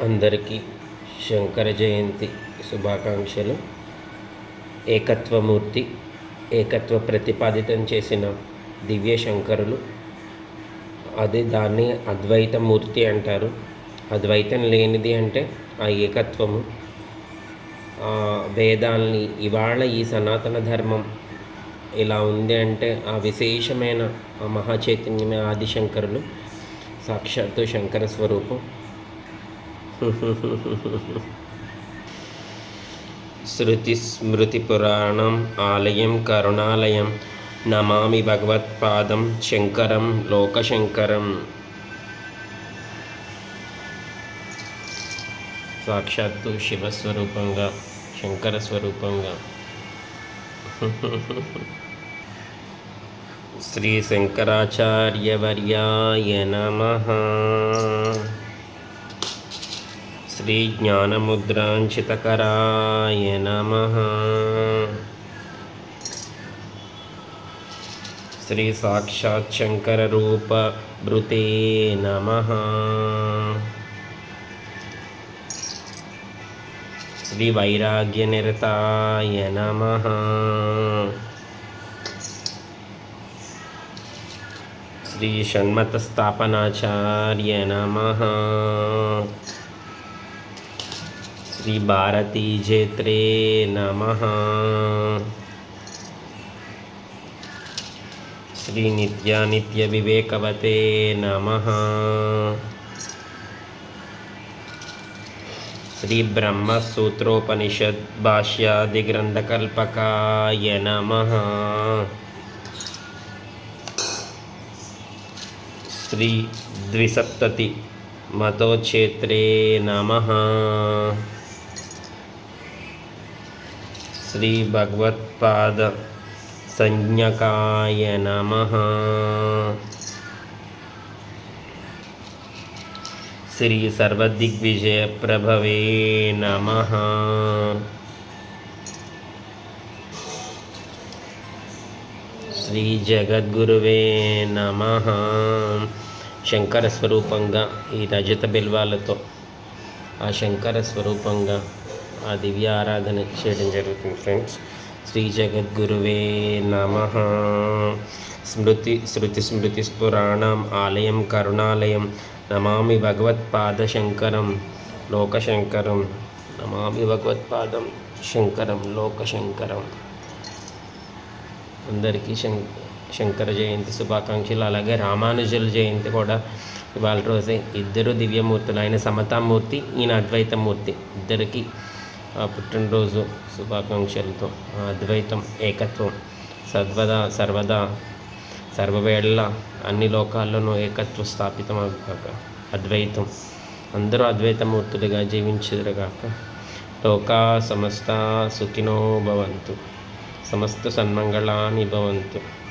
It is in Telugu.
అందరికీ శంకర జయంతి శుభాకాంక్షలు. ఏకత్వమూర్తి ఏకత్వ ప్రతిపాదితం చేసిన దివ్య శంకరులు. అది దాన్ని అద్వైతమూర్తి అంటారు. అద్వైతం లేనిది అంటే ఆ ఏకత్వము. ఆ వేదాల్ని ఇవాళ ఈ సనాతన ధర్మం ఇలా ఉంది అంటే ఆ విశేషమైన ఆ మహాచైతన్యమే ఆదిశంకరులు. సాక్షాత్తు శంకర స్వరూపం. శృతిస్మృతిపురాణం ఆలయం కరుణాలయం నమామి భగవత్పాదం శంకరం లోకశంకరం సాక్షాత్తు శివస్వరూపంగా శంకర స్వరూపంగా శ్రీ శంకరాచార్యవర్యాయ నమ శ్రీజ్ఞానముద్రాంశితకరాయ నమ. శ్రీ సాక్షాత్ శంకర రూప భృతే నమ. శ్రీ వైరాగ్య వైరాగ్యనిరతాయ నమ. శ్రీ షణ్మతస్థాపనాచార్య నమ. శ్రీ భారతీజేత్రే నమ. శ్రీ నిత్యానిత్య వివేకవతే నమ. శ్రీ బ్రహ్మసూత్రోపనిషద్ భాష్యాదిగ్రంథకల్పకాయ నమ. శ్రీ ద్విసప్తతి మతోక్షేత్రే నమ. శ్రీ భగవత్పాద సంజ్ఞకాయ నమ శ్రీ సర్వదిగ్విజయ ప్రభవే నమ శ్రీ జగద్గురువే నమ శంకర స్వరూపంగా ఈ రజత బిల్వాలతో ఆ శంకర స్వరూపంగా ఆ దివ్య ఆరాధన చేయడం జరుగుతుంది ఫ్రెండ్స్ శ్రీ జగద్గురువే నమ. స్మృతి శృతి స్మృతి పురాణం ఆలయం కరుణాలయం. నమామి భగవత్పాదశంకరం లోకశంకరం. నమామి భగవత్పాదం శంకరం లోకశంకరం. అందరికీ శం శంకర జయంతి శుభాకాంక్షలు. అలాగే రామానుజుల జయంతి కూడా ఇవాళ రోజే. ఇద్దరు దివ్యమూర్తులు ఆయన సమతామూర్తి ఈయన అద్వైతమూర్తి. ఇద్దరికి ఆ పుట్టినరోజు శుభాకాంక్షలతో ఆ అద్వైతం ఏకత్వం సర్వదా సర్వదా సర్వవేళ అన్ని లోకాల్లోనూ ఏకత్వం స్థాపితం కాక అద్వైతం అందరూ అద్వైతమూర్తులుగా జీవించుదురుగాక. లోకా సమస్త సుఖినో భవంతు సమస్త సన్మంగళాని భవంతు.